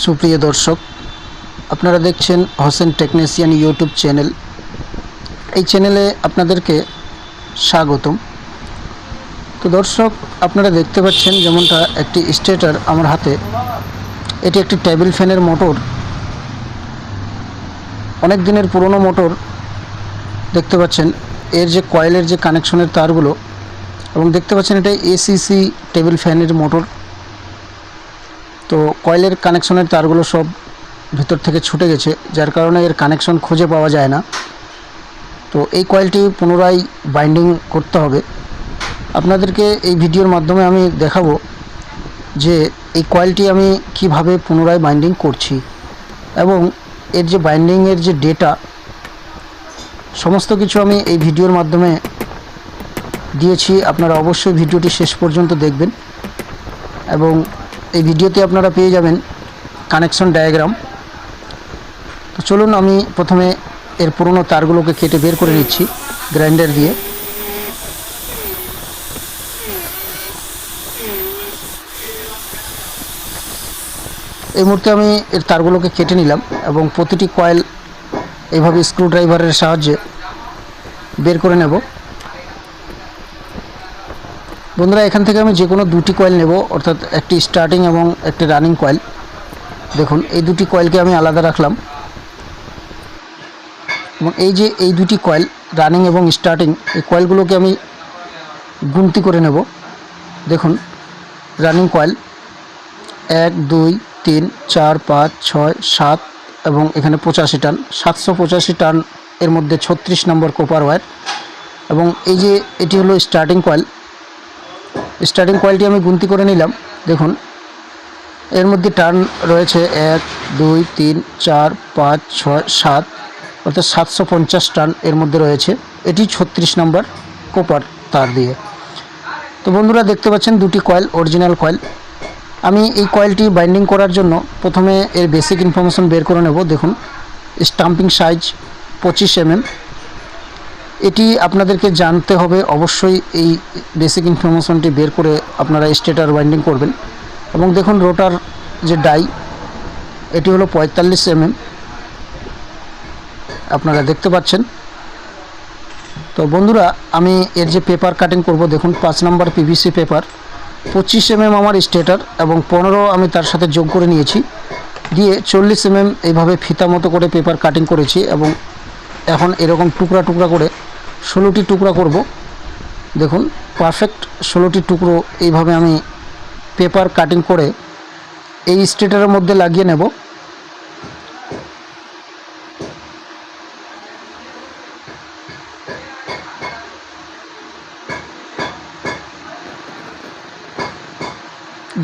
সুপ্রিয় দর্শক, আপনারা দেখছেন হোসেন টেকনিশিয়ান ইউটিউব চ্যানেল। এই চ্যানেলে আপনাদেরকে স্বাগতম। তো দর্শক, আপনারা দেখতে পাচ্ছেন যেমনটা একটি স্টেটার আমার হাতে। এটি একটি টেবিল ফ্যানের মোটর অনেক দিনের পুরনো মোটর দেখতে পাচ্ছেন। এর যে কয়েলের যে কানেকশনের তারগুলো এবং দেখতে পাচ্ছেন এটা এসিসি টেবিল ফ্যানের মোটর তো কয়েলের কানেকশনের তারগুলো সব ভিতর থেকে ছুটে গেছে, যার কারণে এর কানেকশন খুঁজে পাওয়া যায় না। তো এই কয়েলটি পুনরায় বাইন্ডিং করতে হবে। আপনাদেরকে এই ভিডিওর মাধ্যমে আমি দেখাবো যে এই কয়েলটি আমি কীভাবে পুনরায় বাইন্ডিং করছি এবং এর যে বাইন্ডিংয়ের যে ডেটা, সমস্ত কিছু আমি এই ভিডিওর মাধ্যমে দিয়েছি। আপনারা অবশ্যই ভিডিওটি শেষ পর্যন্ত দেখবেন এবং এই ভিডিওতে আপনারা পেয়ে যাবেন কানেকশন ডায়াগ্রাম তো চলুন আমি প্রথমে এর পুরনো তারগুলোকে কেটে বের করে নিচ্ছি গ্রাইন্ডার দিয়ে। এই মুহূর্তে আমি এর তারগুলোকে কেটে নিলাম এবং প্রতিটি কয়েল এইভাবে স্ক্রুড্রাইভারের সাহায্যে বের করে নেব। বন্ধুরা, এখান থেকে আমি যে কোনো দুটি কয়েল নেব, অর্থাৎ একটি স্টার্টিং এবং একটি রানিং কয়েল দেখুন, এই দুটি কয়েলকে আমি আলাদা রাখলাম। এবং এই যে এই দুটি কয়েল রানিং এবং স্টার্টিং এই কয়েলগুলোকে আমি গুনতি করে নেব। দেখুন রানিং কয়েল এক, দুই, তিন, চার, পাঁচ, ছয়, সাত এবং এখানে পঁচাশি টান। সাতশো পঁচাশি টান এর মধ্যে ছত্রিশ নম্বর কোপার ওয়্যার এবং এই যে এটি হলো স্টার্টিং কয়েল স্টার্টিং কয়েলটি আমি গুনতি করে নিলাম, দেখুন। এর মধ্যে টার্ন রয়েছে এক, দুই, তিন, চার, পাঁচ, ছয়, সাত, অর্থাৎ সাতশো পঞ্চাশ টান এর মধ্যে রয়েছে। এটি ছত্রিশ নম্বর কোপার তার দিয়ে। তো বন্ধুরা, দেখতে পাচ্ছেন দুটি কয়েল অরিজিনাল কয়েল আমি এই কয়েলটি বাইন্ডিং করার জন্য প্রথমে এর বেসিক ইনফরমেশন বের করে নেব, দেখুন। স্টাম্পিং সাইজ পঁচিশ এমএম এটি আপনাদেরকে জানতে হবে, অবশ্যই এই বেসিক ইনফরমেশনটি বের করে আপনারা স্টেটার ওয়াইন্ডিং করবেন। এবং দেখুন রোটার যে ডাই এটি হলো পঁয়তাল্লিশ এমএম আপনারা দেখতে পাচ্ছেন। তো বন্ধুরা, আমি এর যে পেপার কাটিং করব, দেখুন পাঁচ নম্বর পিভিসি পেপার পঁচিশ এমএম আমার স্টেটার এবং পনেরো আমি তার সাথে যোগ করে নিয়েছি। দিয়ে চল্লিশ এমএম এইভাবে ফিতা মতো করে পেপার কাটিং করেছি এবং এখন এরকম টুকরা টুকরা করে ষোলোটি টুকরা করব। দেখুন পারফেক্ট ষোলোটি টুকরো এইভাবে আমি পেপার কাটিং করে এই স্টেটারের মধ্যে লাগিয়ে নেব।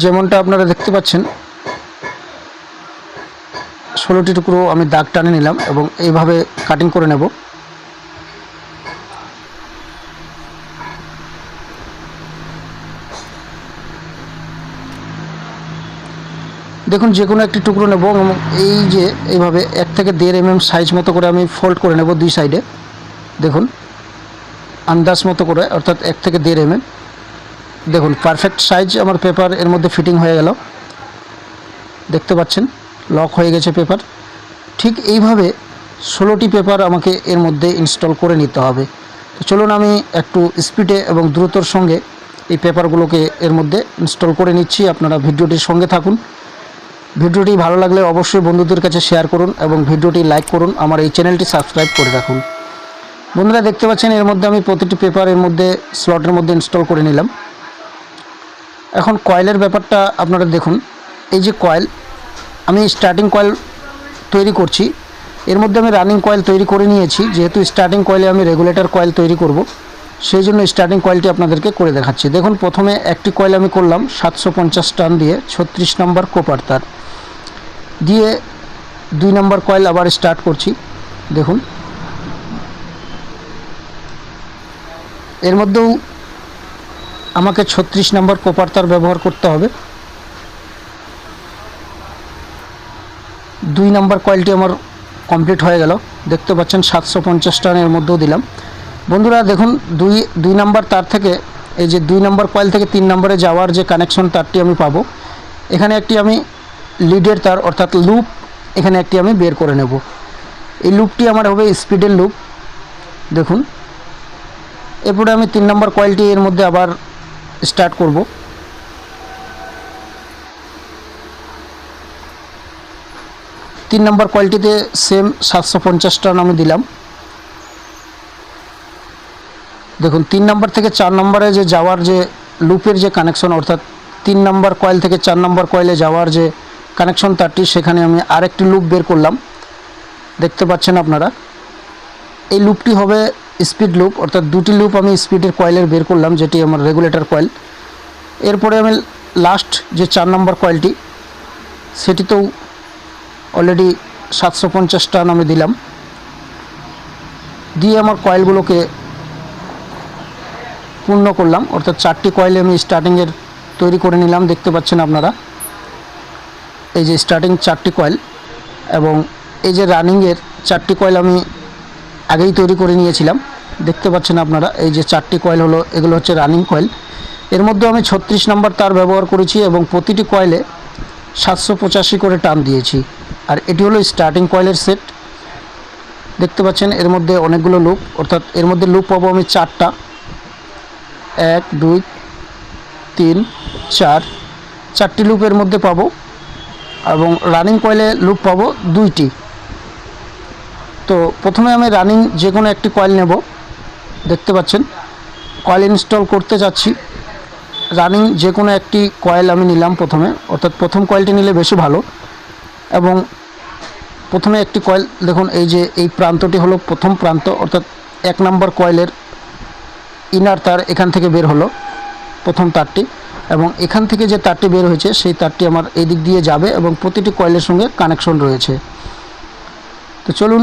যেমনটা আপনারা দেখতে পাচ্ছেন, ষোলোটি টুকরো আমি দাগ টানে নিলাম এবং এইভাবে কাটিং করে নেব। দেখুন, যে কোনো একটি টুকরো নেব এবং এই যে এইভাবে এক থেকে দেড় এমএম সাইজ মতো করে আমি ফোল্ড করে নেব দুই সাইডে দেখুন, আন্দাজ মতো করে, অর্থাৎ এক থেকে দেড় এমএম দেখুন পারফেক্ট সাইজ আমার পেপার এর মধ্যে ফিটিং হয়ে গেল। দেখতে পাচ্ছেন লক হয়ে গেছে পেপার ঠিক এইভাবে ষোলোটি পেপার আমাকে এর মধ্যে ইনস্টল করে নিতে হবে। তো চলুন আমি একটু স্পিডে এবং দ্রুতর সঙ্গে এই পেপারগুলোকে এর মধ্যে ইনস্টল করে নিচ্ছি। আপনারা ভিডিওটির সঙ্গে থাকুন। ভিডিওটি ভালো লাগলে অবশ্যই বন্ধুদের কাছে শেয়ার করুন এবং ভিডিওটি লাইক করুন। আমার এই চ্যানেলটি সাবস্ক্রাইব করে রাখুন। বন্ধুরা, দেখতে পাচ্ছেন এর মধ্যে আমি প্রতিটি পেপার এর মধ্যে স্লটের মধ্যে ইনস্টল করে নিলাম। এখন কয়েলের ব্যাপারটা আপনারা দেখুন। এই যে কয়েল আমি স্টার্টিং কয়েল তৈরি করছি। এর মধ্যে আমি রানিং কয়েল তৈরি করে নিয়েছি। যেহেতু স্টার্টিং কয়েলে আমি রেগুলেটর কয়েল তৈরি করব, সেই জন্য স্টার্টিং কয়েলটি আপনাদেরকে করে দেখাচ্ছি। দেখুন, প্রথমে একটি কয়েল আমি করলাম সাতশো পঞ্চাশ টান দিয়ে, ছত্রিশ নম্বর কোপার তার। দিয়ে দুই নম্বর কয়েল আবার স্টার্ট করছি, দেখুন। এর মধ্যেও আমাকে ছত্রিশ নম্বর কোপার তার ব্যবহার করতে হবে। দুই নম্বর কয়েলটি আমার কমপ্লিট হয়ে গেল। দেখতে পাচ্ছেন সাতশো পঞ্চাশ টানের মধ্যেও দিলাম। বন্ধুরা, দেখুন, দুই দুই নম্বর তার থেকে, এই যে দুই নম্বর কয়েল থেকে তিন নম্বরে যাওয়ার যে কানেকশন তারটি আমি পাবো। এখানে একটি আমি লিডের তার, অর্থাৎ লুপ, এখানে একটি আমি বের করে নেব। এই লুপটি আমার হবে স্পিডের লুপ। দেখুন, এরপরে আমি তিন নম্বর কয়েলটি এর মধ্যে আবার স্টার্ট করব। তিন নম্বর কয়েলটিতে সেম সাতশো পঞ্চাশ টান আমি দিলাম। দেখুন, তিন নম্বর থেকে চার নম্বরে যে যাওয়ার যে লুপের যে কানেকশন অর্থাৎ তিন নম্বর কয়েল থেকে চার নম্বর কয়েলে যাওয়ার যে কানেকশন তারটি, সেখানে আমি আরেকটি লুপ বের করলাম। দেখতে পাচ্ছেন আপনারা? এই লুপটি হবে স্পিড লুপ অর্থাৎ দুটি লুপ আমি স্পিডের কয়েলের বের করলাম, যেটি আমার রেগুলেটর কয়েল এরপরে আমি লাস্ট যে চার নম্বর কয়েলটি সেটিতেও অলরেডি সাতশো পঞ্চাশ টান আমি দিলাম। দিয়ে আমার কয়েলগুলোকে পূর্ণ করলাম, অর্থাৎ চারটি কয়েল আমি স্টার্টিংয়ের তৈরি করে নিলাম, দেখতে পাচ্ছেন আপনারা? এই যে স্টার্টিং চারটি কয়েল এবং এই যে রানিংয়ের চারটি কয়েল আমি আগেই তৈরি করে নিয়েছিলাম। দেখতে পাচ্ছেন আপনারা, এই যে চারটি কয়েল হলো, এগুলো হচ্ছে রানিং কয়েল এর মধ্যে আমি ছত্রিশ নম্বর তার ব্যবহার করেছি এবং প্রতিটি কয়েলে সাতশো পঁচাশি করে টান দিয়েছি। আর এটি হলো স্টার্টিং কয়েলের সেট দেখতে পাচ্ছেন, এর মধ্যে অনেকগুলো লুপ অর্থাৎ এর মধ্যে লুপ পাবো আমি চারটা। এক, দুই, তিন, চার। চারটি লুপের মধ্যে পাবো এবং রানিং কয়েলে লুপ পাবো দুইটি। তো প্রথমে আমি রানিং যে কোনো একটি কয়েল নেব। দেখতে পাচ্ছেন কয়েল ইনস্টল করতে যাচ্ছি। রানিং যে কোনো একটি কয়েল আমি নিলাম প্রথমে, অর্থাৎ প্রথম কয়েলটি নিলে বেশি ভালো। এবং প্রথমে একটি কয়েল দেখুন, এই যে এই প্রান্তটি হলো প্রথম প্রান্ত, অর্থাৎ এক নম্বর কয়েলের ইনার তার এখান থেকে বের হলো প্রথম তারটি। এবং এখান থেকে যে তারটি বের হয়েছে, সেই তারটি আমার এই দিক দিয়ে যাবে এবং প্রতিটি কয়েলের সঙ্গে কানেকশন রয়েছে। তো চলুন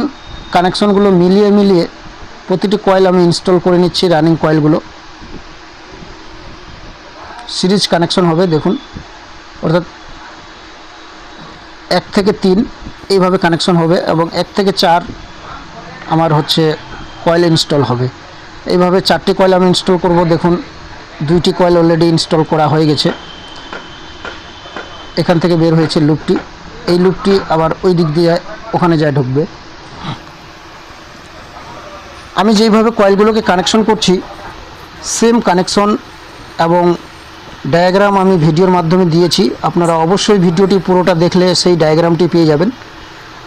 কানেকশনগুলো মিলিয়ে মিলিয়ে প্রতিটি কয়েল আমি ইনস্টল করে নিচ্ছি রানিং কয়েলগুলো সিরিজ কানেকশন হবে, দেখুন। অর্থাৎ এক থেকে তিন এইভাবে কানেকশন হবে এবং এক থেকে চার আমার হচ্ছে কয়েল ইনস্টল হবে। এইভাবে চারটি কয়েল আমি ইনস্টল করব, দেখুন। দুইটি কয়েল অলরেডি ইনস্টল করা হয়ে গেছে। এখান থেকে বের হয়েছে লুপটি। এই লুপটি আবার ওই দিক দিয়ে ওখানে যায় ঢুকবে। আমি যেইভাবে কয়েলগুলোকে কানেকশন করছি সেম কানেকশন এবং ডায়াগ্রাম আমি ভিডিওর মাধ্যমে দিয়েছি। আপনারা অবশ্যই ভিডিওটি পুরোটা দেখলে সেই ডায়াগ্রামটি পেয়ে যাবেন।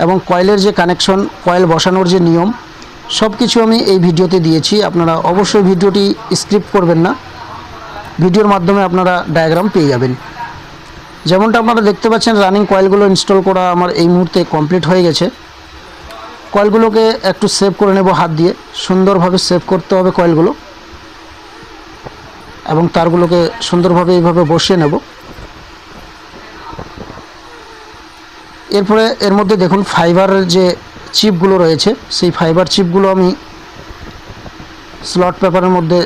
এবং কয়েলের যে কানেকশন কয়েল বসানোর যে নিয়ম সব কিছু আমি এই ভিডিওতে দিয়েছি। আপনারা অবশ্যই ভিডিওটি স্ক্রিপ্ট করবেন না। ভিডিওর মাধ্যমে আপনারা ডায়াগ্রাম পেয়ে যাবেন। যেমনটা আপনারা দেখতে পাচ্ছেন রানিং কয়েলগুলো ইনস্টল করা আমার এই মুহূর্তে কমপ্লিট হয়ে গেছে। কয়েলগুলোকে একটু সেভ করে নেব হাত দিয়ে। সুন্দরভাবে সেভ করতে হবে কয়েলগুলো এবং তারগুলোকে সুন্দরভাবে এইভাবে বসিয়ে নেব। এরপরে এর মধ্যে দেখুন ফাইবারের যে চিপগুলো রয়েছে, সেই ফাইবার চিপগুলো আমি স্লট পেপারের মধ্যে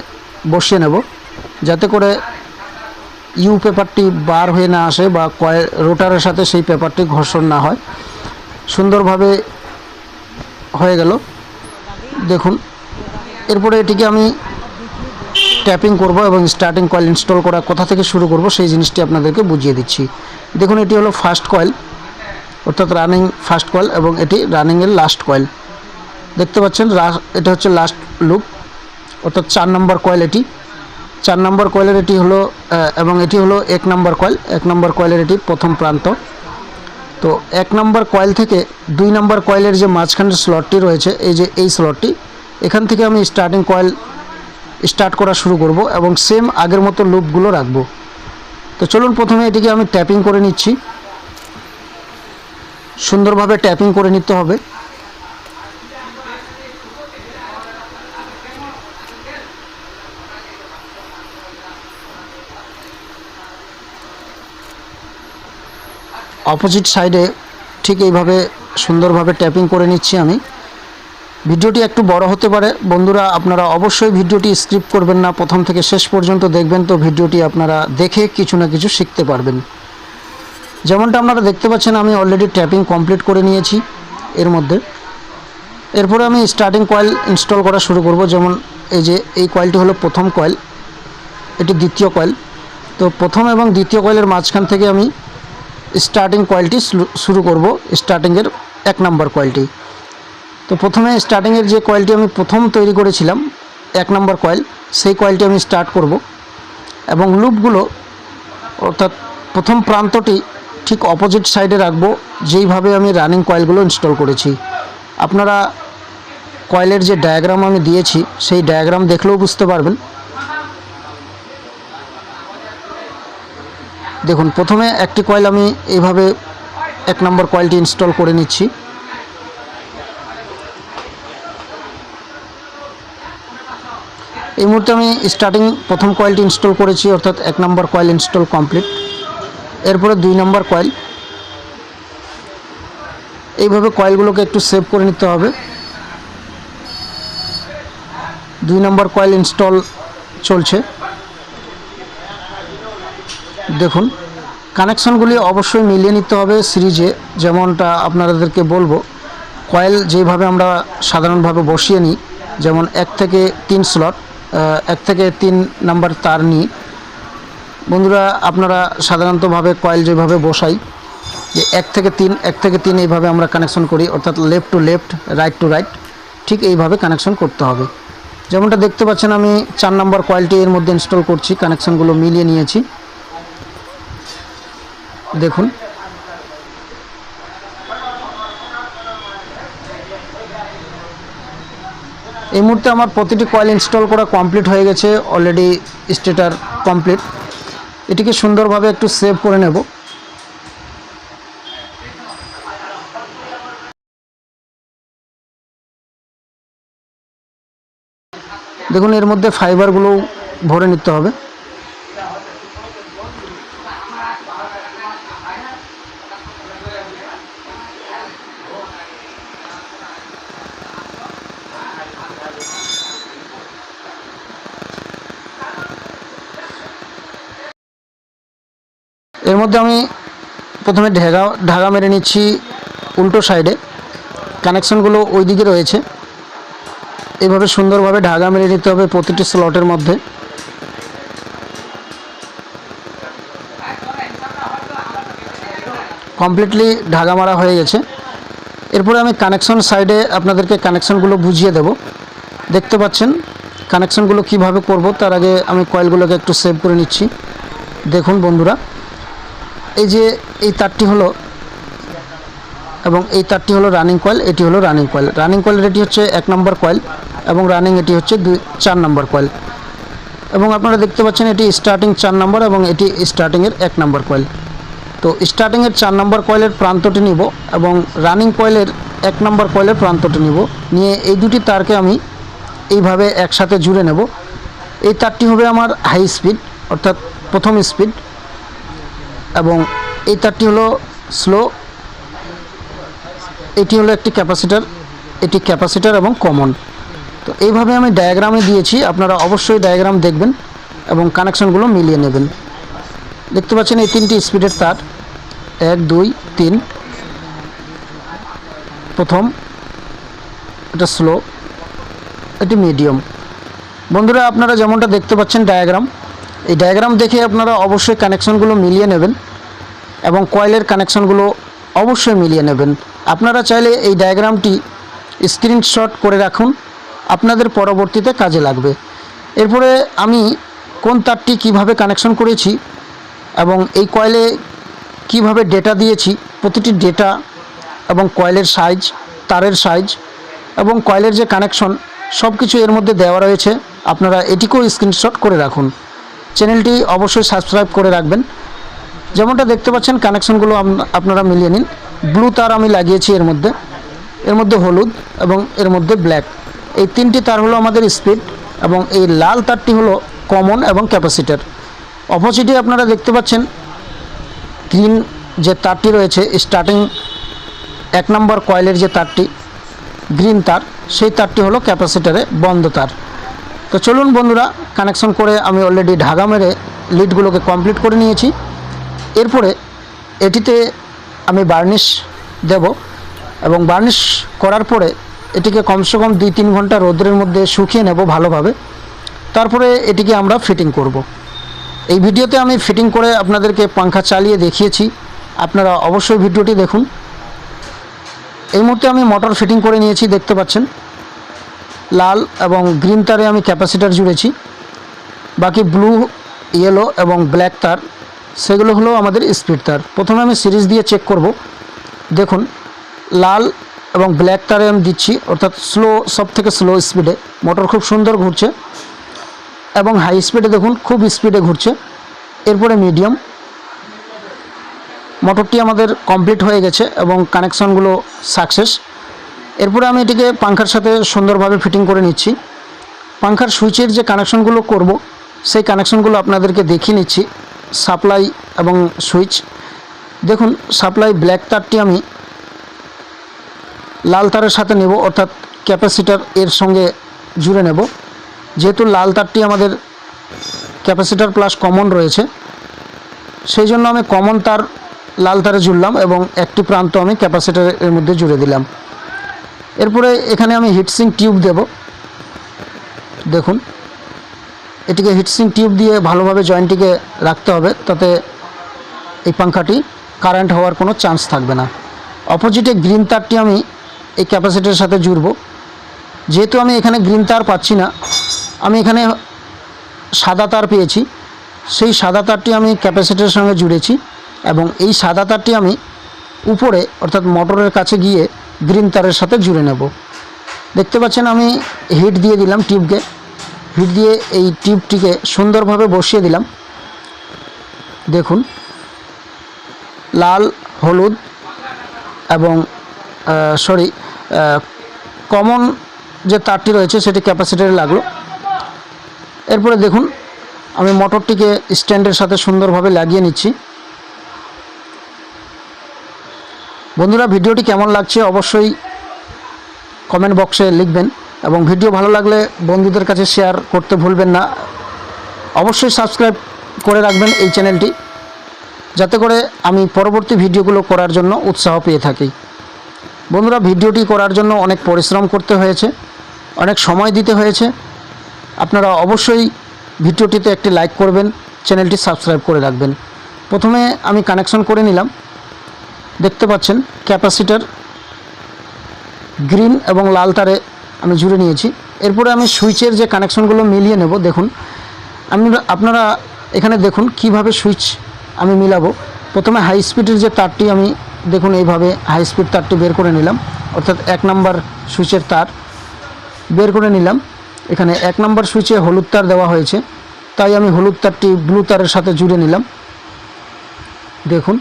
বসিয়ে নেব। যাতে করে ইউ পেপারটি বার হয়ে না আসে বা কয়েল রোটারের সাথে সেই পেপারটি ঘর্ষণ না হয়। সুন্দরভাবে হয়ে গেল। দেখুন, এরপরে এটিকে আমি ট্যাপিং করব এবং স্টার্টিং কয়েল ইনস্টল করা কোথা থেকে শুরু করব সেই জিনিসটি আপনাদেরকে বুঝিয়ে দিচ্ছি। দেখুন, এটি হলো ফার্স্ট কয়েল অর্থাৎ রানিং ফার্স্ট কয়েল এবং এটি রানিংয়ের লাস্ট কয়েল দেখতে পাচ্ছেন এটা হচ্ছে লাস্ট লুপ অর্থাৎ চার নম্বর কয়েল এটি। চার নম্বর কয়েলের এটি হলো এবং এটি হলো এক নম্বর কয়েল, এক নম্বর কয়েলের এটি প্রথম প্রান্ত। তো এক নম্বর কয়েল থেকে দুই নম্বর কয়েলের যে মাঝখানের স্লটটি রয়েছে, এই যে এই স্লটটি এখান থেকে আমি স্টার্টিং কয়েল স্টার্ট করা শুরু করব এবং সেম আগের মতো লুপগুলো রাখব। তো চলুন প্রথমে এটিকে আমি ট্যাপিং করে নিচ্ছি। সুন্দরভাবে ট্যাপিং করে নিতে হবে। অপোজিট সাইডে ঠিক এইভাবে সুন্দরভাবে ট্যাপিং করে নিচ্ছি আমি। ভিডিওটি একটু বড় হতে পারে। বন্ধুরা, আপনারা অবশ্যই ভিডিওটি স্ক্রিপ্ট করবেন না। প্রথম থেকে শেষ পর্যন্ত দেখবেন তো ভিডিওটি আপনারা দেখে কিছু না কিছু শিখতে পারবেন। যেমনটা আপনারা দেখতে পাচ্ছেন, আমি অলরেডি ট্যাপিং কমপ্লিট করে নিয়েছি এর মধ্যে। এরপরে আমি স্টার্টিং কয়েল ইনস্টল করা শুরু করব। যেমন এই যে, এই কয়েলটি হলো প্রথম কয়েল এটি দ্বিতীয় কয়েল তো প্রথম এবং দ্বিতীয় কয়েলের মাঝখান থেকে আমি স্টার্টিং কোয়ালিটি শুরু করব। স্টার্টিংয়ের এক নম্বর কোয়ালিটি তো প্রথমে স্টার্টিংয়ের যে কোয়ালিটি আমি প্রথম তৈরি করেছিলাম, এক নম্বর কয়েল সেই কয়েলটি আমি স্টার্ট করব। এবং লুপগুলো অর্থাৎ প্রথম প্রান্তটি ঠিক অপোজিট সাইডে রাখব, যেইভাবে আমি রানিং কয়েলগুলো ইনস্টল করেছি। আপনারা কয়েলের যে ডায়াগ্রাম আমি দিয়েছি, সেই ডায়াগ্রাম দেখলেও বুঝতে পারবেন। দেখুন, প্রথমে একটি কয়েল আমি এইভাবে এক নম্বর কয়েলটি ইনস্টল করে নিচ্ছি। এই মুহূর্তে আমি স্টার্টিং প্রথম কয়েলটি ইনস্টল করেছি, অর্থাৎ এক নম্বর কয়েল ইনস্টল কমপ্লিট এরপরে দুই নম্বর কয়েল এইভাবে কয়েলগুলোকে একটু সেভ করে নিতে হবে। দুই নম্বর কয়েল ইনস্টল চলছে। দেখুন, কানেকশনগুলি অবশ্যই মিলিয়ে নিতে হবে সিরিজে। যেমনটা আপনাদেরকে বলব, কয়েল যেভাবে আমরা সাধারণভাবে বসিয়ে নিই, যেমন এক থেকে তিন স্লট এক থেকে তিন নাম্বার তার নিই। বন্ধুরা, আপনারা সাধারণতভাবে কয়েল যেভাবে বসাই, যে এক থেকে তিন, এক থেকে তিন এইভাবে আমরা কানেকশন করি, অর্থাৎ left to left right to right ঠিক এইভাবে কানেকশন করতে হবে। যেমনটা দেখতে পাচ্ছেন, আমি চার নম্বর কয়েলটি এর মধ্যে ইনস্টল করছি কানেকশনগুলো মিলিয়ে নিয়েছি। দেখুন। এই মুহূর্তে আমার প্রতিটি কয়েল ইনস্টল করা কমপ্লিট হয়ে গেছে অলরেডি স্টেটার কমপ্লিট এটিকে সুন্দরভাবে একটু সেভ করে নেব। দেখুন, এর মধ্যে ফাইবারগুলো ভরে নিতে হবে। এর মধ্যে আমি প্রথমে ঢেগা ঢাকা মেরে নিচ্ছি উল্টো সাইডে কানেকশনগুলো ওই দিকে রয়েছে। এভাবে সুন্দরভাবে ঢাকা মেরে নিতে হবে প্রতিটি স্লটের মধ্যে। কমপ্লিটলি ঢাকা মারা হয়ে গেছে। এরপরে আমি কানেকশন সাইডে আপনাদেরকে কানেকশনগুলো বুঝিয়ে দেব। দেখতে পাচ্ছেন কানেকশনগুলো কীভাবে করব, তার আগে আমি কয়েলগুলোকে একটু সেভ করে নিচ্ছি। দেখুন বন্ধুরা। এই যে এই তারটি হলো এবং এই তারটি হলো রানিং কয়েল এটি হলো রানিং কয়েল রানিং কয়েলের এটি হচ্ছে এক নম্বর কয়েল এবং রানিং এটি হচ্ছে দুই, চার নম্বর কয়েল এবং আপনারা দেখতে পাচ্ছেন এটি স্টার্টিং চার নম্বর এবং এটি স্টার্টিংয়ের এক নম্বর কয়েল তো স্টার্টিংয়ের চার নম্বর কয়েলের প্রান্তটি নিব এবং রানিং কয়েলের এক নম্বর কয়েলের প্রান্তটি নিব। নিয়ে এই দুটি তারকে আমি এইভাবে একসাথে জুড়ে নেব। এই তারটি হবে আমার হাই স্পিড অর্থাৎ প্রথম স্পিড এই তারটি হলো স্লো। এটি হলো একটি ক্যাপাসিটার, এটি ক্যাপাসিটার এবং কমন। তো এইভাবে আমি ডায়াগ্রামে দিয়েছি, আপনারা অবশ্যই ডায়াগ্রাম দেখবেন এবং কানেকশনগুলো মিলিয়ে নেবেন। দেখতে পাচ্ছেন এই তিনটি স্পিডের তার, এক, দুই, তিন। প্রথম, এটা স্লো, এটি মিডিয়াম। বন্ধুরা, আপনারা যেমনটা দেখতে পাচ্ছেন ডায়াগ্রাম এই ডায়াগ্রাম দেখে আপনারা অবশ্যই কানেকশনগুলো মিলিয়ে নেবেন এবং কয়েলের কানেকশনগুলো অবশ্যই মিলিয়ে নেবেন। আপনারা চাইলে এই ডায়াগ্রামটি স্ক্রিনশট করে রাখুন, আপনাদের পরবর্তীতে কাজে লাগবে। এরপরে আমি কোন তারটি কীভাবে কানেকশন করেছি এবং এই কয়েলে কীভাবে ডেটা দিয়েছি, প্রতিটি ডেটা এবং কয়েলের সাইজ তারের সাইজ এবং কয়েলের যে কানেকশন সব কিছু এর মধ্যে দেওয়া রয়েছে। আপনারা এটিকেও স্ক্রিনশট করে রাখুন। চ্যানেলটি অবশ্যই সাবস্ক্রাইব করে রাখবেন। যেমনটা দেখতে পাচ্ছেন, কানেকশনগুলো আপনারা মিলিয়ে নিন। ব্লু তার আমি লাগিয়েছি এর মধ্যে। এর মধ্যে হলুদ এবং এর মধ্যে ব্ল্যাক। এই তিনটি তার হলো আমাদের স্পিড এবং এই লাল তারটি হলো কমন এবং ক্যাপাসিটার। অপোজিটে আপনারা দেখতে পাচ্ছেন, গ্রিন যে তারটি রয়েছে, স্টার্টিং এক নম্বর কয়েলের যে তারটি, গ্রিন তার, সেই তারটি হলো ক্যাপাসিটারে বন্ধ তার। তো চলুন বন্ধুরা কানেকশন করে আমি অলরেডি ঢাকা মেরে লিডগুলোকে কমপ্লিট করে নিয়েছি। এরপরে এটিতে আমি বার্নিশ দেব এবং বার্নিশ করার পরে এটিকে কমসে কম দুই তিন ঘণ্টা রোদ্রের মধ্যে শুকিয়ে নেব ভালোভাবে। তারপরে এটিকে আমরা ফিটিং করব। এই ভিডিওতে আমি ফিটিং করে আপনাদেরকে পাংখা চালিয়ে দেখিয়েছি। আপনারা অবশ্যই ভিডিওটি দেখুন। এই মুহূর্তে আমি মোটর ফিটিং করে নিয়েছি, দেখতে পাচ্ছেন। লাল এবং গ্রিন তারে আমি ক্যাপাসিটার জুড়েছি। বাকি ব্লু ইয়েলো এবং ব্ল্যাক তার, সেগুলো হলো আমাদের স্পিড তার। প্রথমে আমি সিরিজ দিয়ে চেক করব। দেখুন, লাল এবং ব্ল্যাক তারে আমি দিচ্ছি, অর্থাৎ স্লো সব থেকে স্লো স্পিডে মোটর খুব সুন্দর ঘুরছে এবং হাই স্পিডে দেখুন, খুব স্পিডে ঘুরছে। এরপরে মিডিয়াম মোটরটি আমাদের কমপ্লিট হয়ে গেছে এবং কানেকশনগুলো সাকসেস এরপরে আমি এটিকে পাংখার সাথে সুন্দরভাবে ফিটিং করে নিচ্ছি। পাংখার সুইচের যে কানেকশনগুলো করব, সেই কানেকশনগুলো আপনাদেরকে দেখিয়ে নিচ্ছি। সাপ্লাই এবং সুইচ। দেখুন, সাপ্লাই ব্ল্যাক তারটি আমি লাল তারের সাথে নেব, অর্থাৎ ক্যাপাসিটার এর সঙ্গে জুড়ে নেব। যেহেতু লাল তারটি আমাদের ক্যাপাসিটার প্লাস কমন রয়েছে, সেই জন্য আমি কমন তার লাল তারে জুড়লাম এবং একটি প্রান্ত আমি ক্যাপাসিটারের মধ্যে জুড়ে দিলাম। এরপরে এখানে আমি হিটসিং টিউব দেব। দেখুন, এটিকে হিটসিং টিউব দিয়ে ভালোভাবে জয়েন্টটিকে রাখতে হবে, তাতে এই পাংখাটি কারেন্ট হওয়ার কোনো চান্স থাকবে না। অপোজিটে গ্রিন তারটি আমি এই ক্যাপাসিটির সাথে জুড়ব। যেহেতু আমি এখানে গ্রিন তার পাচ্ছি না, আমি এখানে সাদা তার পেয়েছি। সেই সাদা তারটি আমি ক্যাপাসিটির সঙ্গে জুড়েছি এবং এই সাদা তারটি আমি উপরে, অর্থাৎ মোটরের কাছে গিয়ে গ্রিন তারের সাথে জুড়ে নেব। দেখতে পাচ্ছেন আমি হিট দিয়ে দিলাম টিউবকে হিট দিয়ে এই টিউবটিকে সুন্দরভাবে বসিয়ে দিলাম। দেখুন, লাল, হলুদ এবং সরি কমন যে তারটি রয়েছে সেটি ক্যাপাসিটারে লাগল। এরপরে দেখুন, আমি মোটরটিকে স্ট্যান্ডের সাথে সুন্দরভাবে লাগিয়ে নিচ্ছি। বন্ধুরা, ভিডিওটি কেমন লাগছে অবশ্যই কমেন্ট বক্সে লিখবেন এবং ভিডিও ভালো লাগলে বন্ধুদের কাছে শেয়ার করতে ভুলবেন না। অবশ্যই সাবস্ক্রাইব করে রাখবেন এই চ্যানেলটি যাতে করে আমি পরবর্তী ভিডিওগুলো করার জন্য উৎসাহ পেয়ে থাকি। বন্ধুরা, ভিডিওটি করার জন্য অনেক পরিশ্রম করতে হয়েছে, অনেক সময় দিতে হয়েছে। আপনারা অবশ্যই ভিডিওটিতে একটি লাইক করবেন চ্যানেলটি সাবস্ক্রাইব করে রাখবেন। প্রথমে আমি কানেকশন করে নিলাম। দেখতে পাচ্ছেন, ক্যাপাসিটার গ্রিন এবং লাল তারে আমি জুড়ে নিয়েছি। এরপরে আমি সুইচের যে কানেকশনগুলো মিলিয়ে নেব, দেখুন। আমি আপনারা এখানে দেখুন কীভাবে সুইচ আমি মিলাবো। প্রথমে হাই স্পিডের যে তারটি আমি, দেখুন এইভাবে হাই স্পিড তারটি বের করে নিলাম। অর্থাৎ এক নাম্বার সুইচের তার বের করে নিলাম। এখানে এক নাম্বার সুইচে হলুদ তার দেওয়া হয়েছে। তাই আমি হলুদ তারটি ব্লু তারের সাথে জুড়ে নিলাম। দেখুন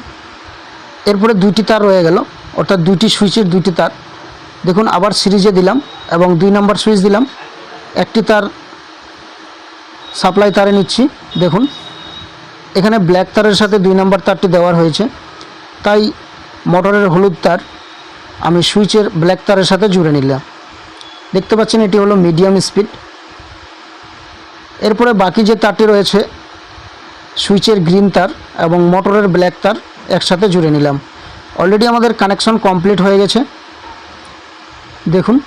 এরপরে দুইটি তার রয়ে গেল। অর্থাৎ দুইটি সুইচের দুইটি তার। দেখুন, আবার সিরিজে দিলাম এবং দুই নাম্বার সুইচ দিলাম। একটি তার সাপ্লাই তারে নিচ্ছি। দেখুন, এখানে ব্ল্যাক তারের সাথে দুই নাম্বার তারটি দেওয়ার হয়েছে। তাই মোটরের হলুদ তার আমি সুইচের ব্ল্যাক তারের সাথে জুড়ে নিলাম। দেখতে পাচ্ছেন, এটি হলো মিডিয়াম স্পিড। এরপরে বাকি যে তারটি রয়েছে, সুইচের গ্রিন তার এবং মোটরের ব্ল্যাক তার একসাথে জুড়ে নিলাম। অলরেডি আমাদের কানেকশন কমপ্লিট হয়ে গেছে। দেখুন।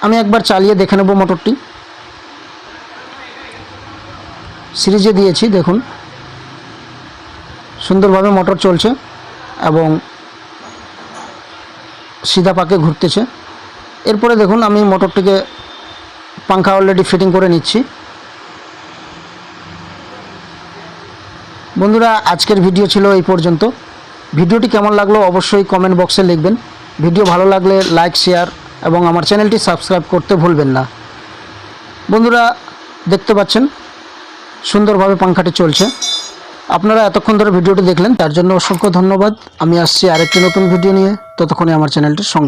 আমি একবার চালিয়ে দেখে নেব মোটরটি। সিরিজে দিয়েছি, দেখুন। সুন্দরভাবে মোটর চলছে এবং সিধা পাকে ঘুরতেছে। এরপরে দেখুন, আমি মোটরটিকে পাংখা অলরেডি ফিটিং করে নিচ্ছি। বন্ধুরা, আজকের ভিডিও ছিল এই পর্যন্ত। ভিডিওটি কেমন লাগল অবশ্যই কমেন্ট বক্সে লিখবেন। ভিডিও ভালো লাগলে লাইক শেয়ার এবং আমার চ্যানেলটি সাবস্ক্রাইব করতে ভুলবেন না। বন্ধুরা, দেখতে পাচ্ছেন, সুন্দরভাবে পাংখাটি চলছে। আপনারা এতক্ষণ ধরে ভিডিওটি দেখলেন, তার জন্য অসংখ্য ধন্যবাদ। আমি আসছি আরেকটি নতুন ভিডিও নিয়ে। ততক্ষণে আমার চ্যানেলটির সঙ্গে